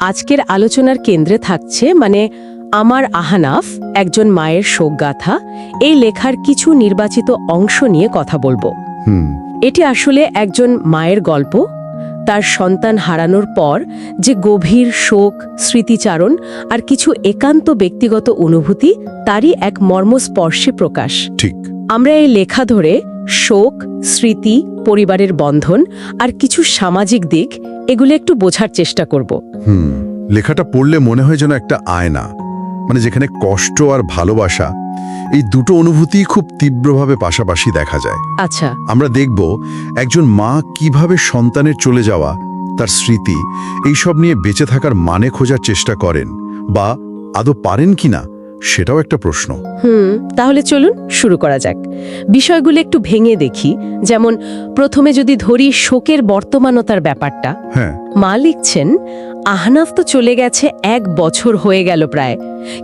আজকের আলোচনার কেন্দ্রে থাকছে মানে আমার আহানাফ একজন মায়ের শোকগাথা। এই লেখার কিছু নির্বাচিত অংশ নিয়ে কথা বলব। এটি আসলে একজন মায়ের গল্প। তার সন্তান হারানোর পর যে গভীর শোক স্মৃতিচারণ আর কিছু একান্ত ব্যক্তিগত অনুভূতি তারই এক মর্মস্পর্শী প্রকাশ। ঠিক। আমরা এই লেখা ধরে শোক স্মৃতি পরিবারের বন্ধন আর কিছু সামাজিক দিক এগুলো একটু বোঝার চেষ্টা করব। হুম লেখাটা পড়লে মনে হয় যেন একটা আয়না মানে যেখানে কষ্ট আর ভালোবাসা এই দুটো অনুভূতি খুব তীব্রভাবে পাশাপাশি দেখা যায়। আচ্ছা। আমরা দেখব একজন মা কীভাবে সন্তানের চলে যাওয়া তার স্মৃতি এইসব নিয়ে বেঁচে থাকার মানে খোঁজার চেষ্টা করেন বা আদৌ পারেন কিনা? সেটাও একটা প্রশ্ন। হুম তাহলে চলুন শুরু করা যাক। বিষয়গুলো একটু ভেঙে দেখি। যেমন প্রথমে যদি ধরি শোকের বর্তমানতার ব্যাপারটা। হ্যাঁ। মা লিখছেন আহনাফ তো চলে গেছে এক বছর হয়ে গেল প্রায়।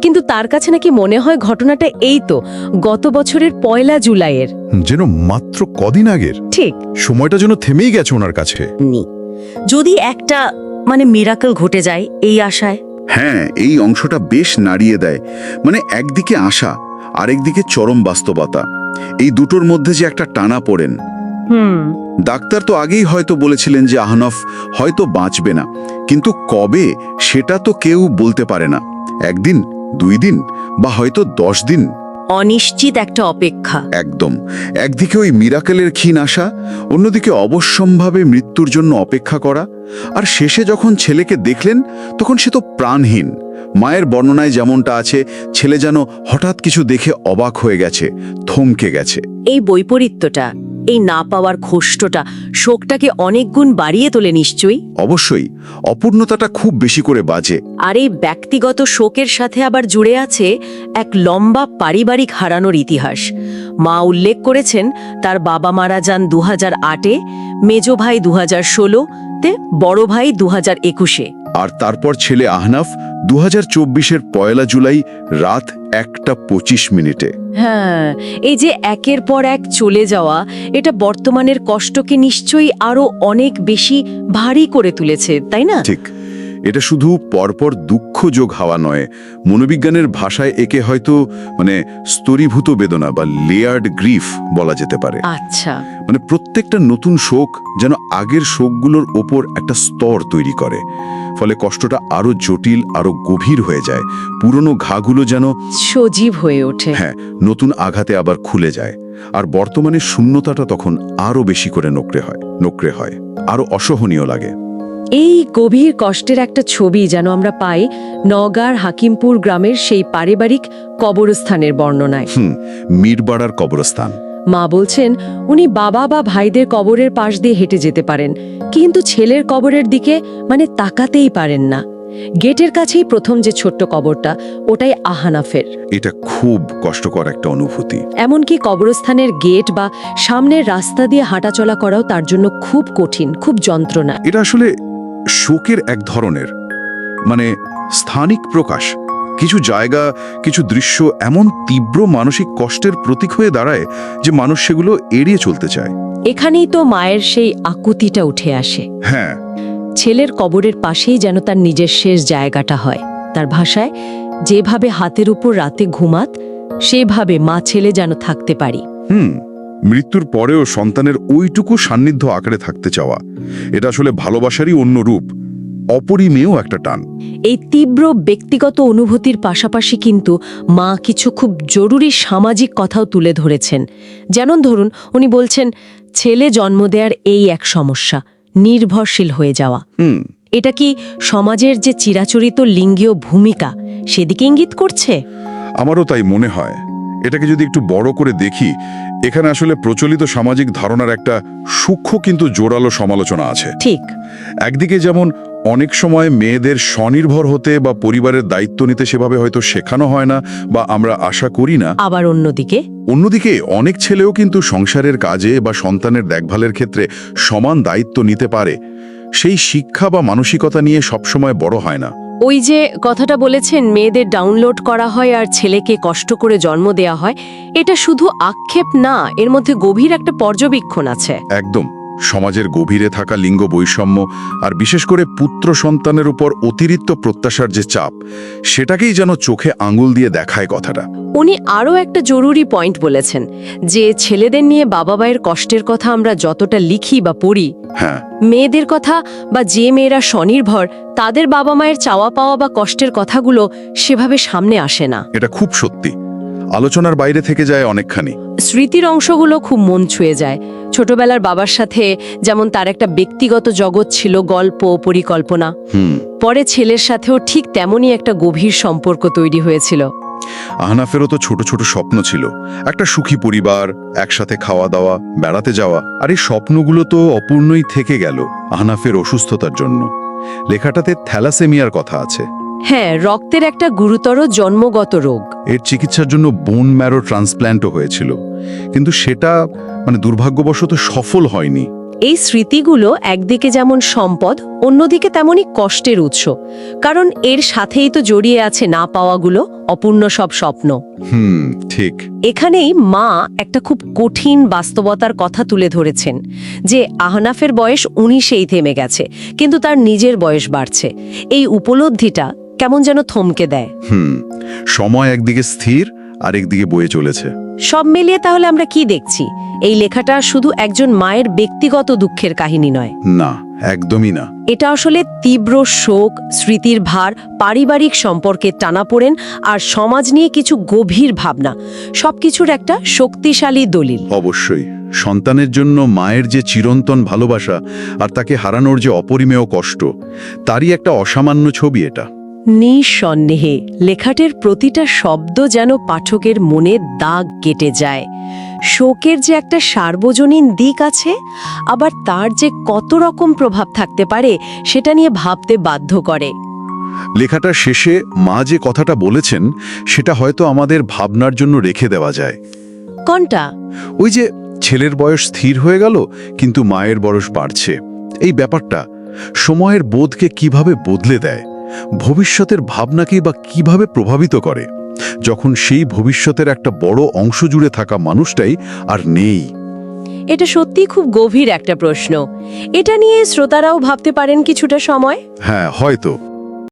কিন্তু তার কাছে নাকি মনে হয় ঘটনাটা এই তো গত বছরের পয়লা জুলাইয়ের। যেন মাত্র কদিন আগের। ঠিক। সময়টা যেন থেমেই গেছে ওনার কাছে। নি। যদি একটা মানে মিরাকল ঘটে যায় এই আশায় হ্যাঁ এই অংশটা বেশ নাড়িয়ে দেয়। মানে একদিকে আশা আরেকদিকে চরম বাস্তবতা। এই দুটোর মধ্যে যে একটা টানা পড়েন। হুম। ডাক্তার তো আগেই হয়তো বলেছিলেন যে আহনফ হয়তো বাঁচবে না। কিন্তু কবে সেটা তো কেউ বলতে পারে না। একদিন দুই দিন বা হয়তো দশ দিন। অনিশ্চিত একটা অপেক্ষা। একদম। একদিকে ওই মিরাকেলের ক্ষীণ আসা অন্যদিকে অবশ্যম্ভাবে মৃত্যুর জন্য অপেক্ষা করা আর শেষে যখন ছেলেকে দেখলেন তখন সে তো প্রাণহীন। মায়ের বর্ণনায় যেমনটা আছে ছেলে যেন হঠাৎ কিছু দেখে অবাক হয়ে গেছে থমকে গেছে। এই বৈপরীত্যটা এই না পাওয়ার খোষ্টটা শোকটাকে অনেক গুণ বাড়িয়ে তোলে নিশ্চয়ই। অবশ্যই অপূর্ণতাটা খুব বেশি করে বাজে। আর এই ব্যক্তিগত শোকের সাথে আবার জুড়ে আছে এক লম্বা পারিবারিক হারানোর ইতিহাস। মা উল্লেখ করেছেন তার বাবা মারা যান দু হাজার আটে মেজ ভাই দু হাজার ষোলো ষোলোতে বড় ভাই দু হাজার একুশে। আর তারপর ছেলে আহনাফ দু হাজার চব্বিশের পয়লা জুলাই রাত একটা পঁচিশ মিনিটে। হ্যাঁ এই যে একের পর এক চলে যাওয়া এটা বর্তমানের কষ্টকে নিশ্চয়ই আরও অনেক বেশি ভারী করে তুলেছে তাই না? ঠিক। এটা শুধু পরপর দুঃখ যোগ হওয়া নয় মনোবিজ্ঞানের ভাষায় একে হয়তো মানে স্তরীভূত বেদনা বা লেয়ার্ড গ্রিফ বলা যেতে পারে। আচ্ছা। মানে প্রত্যেকটা নতুন শোক যেন আগের শোকগুলোর ওপর একটা স্তর তৈরি করে ফলে কষ্টটা আরও জটিল আরও গভীর হয়ে যায় পুরনো ঘাগুলো যেন সজীব হয়ে ওঠে। হ্যাঁ নতুন আঘাতে আবার খুলে যায় আর বর্তমানে শূন্যতাটা তখন আরও বেশি করে নোকড়ে হয় নোকড়ে হয় আরও অসহনীয় লাগে। এই গভীর কষ্টের একটা ছবি যেন আমরা পাই নগার হাকিমপুর গ্রামের সেই পারিবারিক কবরস্থানের বর্ণনায়। মীরবাড়ার কবরস্থান। মা বলছেন উনি বাবা বা ভাইদের কবরের পাশ দিয়ে হেঁটে যেতে পারেন কিন্তু ছেলের কবরের দিকে মানে তাকাতেই পারেন না। গেটের কাছেই প্রথম যে ছোট্ট কবরটা ওটাই আহানাফের। এটা খুব কষ্টকর একটা অনুভূতি। এমনকি কবরস্থানের গেট বা সামনের রাস্তা দিয়ে হাঁটাচলা করাও তার জন্য খুব কঠিন খুব যন্ত্রণা। এটা আসলে শোকের এক ধরনের মানে স্থানিক প্রকাশ কিছু জায়গা কিছু দৃশ্য এমন তীব্র মানসিক কষ্টের প্রতীক হয়ে দাঁড়ায় যে মানুষ সেগুলো এড়িয়ে চলতে চায়। এখানেই তো মায়ের সেই আকুতিটা উঠে আসে। হ্যাঁ। ছেলের কবরের পাশেই যেন তার নিজের শেষ জায়গাটা হয়। তার ভাষায় যেভাবে হাতের উপর রাতে ঘুমাত সেভাবে মা ছেলে যেন থাকতে পারি। হুম। মৃত্যুর পরেও সন্তানের ওইটুকু সান্নিধ্য আকারে থাকতে চাওয়া এটা আসলে ভালোবাসারই অন্য রূপ অপরিমেয় একটা টান। এই তীব্র ব্যক্তিগত অনুভূতির পাশাপাশি কিন্তু মা কিছু খুব জরুরি সামাজিক কথাও তুলে ধরেছেন। যেমন ধরুন উনি বলছেন ছেলে জন্ম দেওয়ার এই এক সমস্যা নির্ভরশীল হয়ে যাওয়া। এটা কি সমাজের যে চিরাচরিত লিঙ্গীয় ভূমিকা সেদিকে ইঙ্গিত করছে? আমারও তাই মনে হয়। এটাকে যদি একটু বড় করে দেখি এখানে আসলে প্রচলিত সামাজিক ধারণার একটা সূক্ষ্ম কিন্তু জোরালো সমালোচনা আছে। ঠিক। একদিকে যেমন অনেক সময় মেয়েদের স্বনির্ভর হতে বা পরিবারের দায়িত্ব নিতে সেভাবে হয়তো শেখানো হয় না বা আমরা আশা করি না। আবার অন্যদিকে? অন্যদিকে অনেক ছেলেও কিন্তু সংসারের কাজে বা সন্তানের দেখভালের ক্ষেত্রে সমান দায়িত্ব নিতে পারে। সেই শিক্ষা বা মানসিকতা নিয়ে সবসময় বড় হয় না। ওই যে কথাটা বলেছেন, মেয়েদের ডাউনলোড করা হয় আর ছেলেকে কষ্ট করে জন্ম দেয়া হয়, এটা শুধু আক্ষেপ না, এর মধ্যে গভীর একটা পর্যবেক্ষণ আছে। একদম। সমাজের গভীরে থাকা লিঙ্গ বৈষম্য আর বিশেষ করে পুত্র সন্তানের উপর অতিরিক্ত প্রত্যাশার যে চাপ, সেটাকেই যেন চোখে আঙুল দিয়ে দেখায় কথাটা। উনি আরও একটা জরুরি পয়েন্ট বলেছেন যে ছেলেদের নিয়ে বাবা মায়ের কষ্টের কথা আমরা যতটা লিখি বা পড়ি হ্যাঁ। মেয়েদের কথা বা যে মেয়েরা স্বনির্ভর তাদের বাবা মায়ের চাওয়া পাওয়া বা কষ্টের কথাগুলো সেভাবে সামনে আসে না। এটা খুব সত্যি। আলোচনার বাইরে থেকে যায় অনেকখানি। স্মৃতির অংশগুলো খুব মন ছুঁয়ে যায়। ছোটবেলার বাবার সাথে যেমন তার একটা ব্যক্তিগত জগৎ ছিল গল্প পরিকল্পনা। পরে ছেলের সাথেও ঠিক তেমনই একটা গভীর সম্পর্ক তৈরি হয়েছিল। আহনাফেরও তো ছোট ছোট স্বপ্ন ছিল। একটা সুখী পরিবার একসাথে খাওয়া দাওয়া বেড়াতে যাওয়া। আর এই স্বপ্নগুলো তো অপূর্ণই থেকে গেল আহনাফের অসুস্থতার জন্য। লেখাটাতে থ্যালাসেমিয়ার কথা আছে। হ্যাঁ রক্তের একটা গুরুতর জন্মগত রোগ। এর চিকিৎসার জন্য বোন ম্যারো ট্রান্সপ্ল্যান্টও হয়েছিল। কিন্তু সেটা মানে দুর্ভাগ্যবশত সফল হয়নি। এই স্মৃতিগুলো একদিকে যেমন সম্পদ অন্যদিকে তেমনই কষ্টের উৎস। কারণ এর সাথেই তো জড়িয়ে আছে না পাওয়াগুলো অপূর্ণ সব স্বপ্ন। হুম ঠিক। এখানেই মা একটা খুব কঠিন বাস্তবতার কথা তুলে ধরেছেন যে আহনাফের বয়স উনিশেই থেমে গেছে কিন্তু তার নিজের বয়স বাড়ছে। এই উপলব্ধিটা কেমন যেন থমকে দেয়। হুম সময় একদিকে স্থির আর একদিকে বয়ে চলেছে। সব মিলিয়ে তাহলে আমরা কি দেখছি? এই লেখাটা শুধু একজন মায়ের ব্যক্তিগত দুঃখের কাহিনী নয়। না একদমই না। এটা আসলে তীব্র শোক স্মৃতির ভার পারিবারিক সম্পর্কের টানাপোড়েন আর সমাজ নিয়ে কিছু গভীর ভাবনা। সবকিছুর একটা শক্তিশালী দলিল। অবশ্যই সন্তানের জন্য মায়ের যে চিরন্তন ভালোবাসা আর তাকে হারানোর যে অপরিমেয় কষ্ট তারই একটা অসামান্য ছবি এটা। নিঃসন্দেহে লেখাটির প্রতিটা শব্দ যেন পাঠকের মনে দাগ কেটে যায়। শোকের যে একটা সার্বজনীন দিক আছে আবার তার যে কত রকম প্রভাব থাকতে পারে সেটা নিয়ে ভাবতে বাধ্য করে। লেখাটার শেষে মা যে কথাটা বলেছেন সেটা হয়তো আমাদের ভাবনার জন্য রেখে দেওয়া যায়। কোনটা? ওই যে ছেলের বয়স স্থির হয়ে গেল কিন্তু মায়ের বয়স বাড়ছে। এই ব্যাপারটা সময়ের বোধকে কীভাবে বদলে দেয়? ভবিষ্যতের ভাবনাকে বা কীভাবে প্রভাবিত করে। যখন সেই ভবিষ্যতের একটা বড় অংশ জুড়ে থাকা মানুষটাই আর নেই। এটা সত্যি খুব গভীর একটা প্রশ্ন। এটা নিয়ে শ্রোতারাও ভাবতে পারেন কিছুটা সময়? হ্যাঁ হয়তো।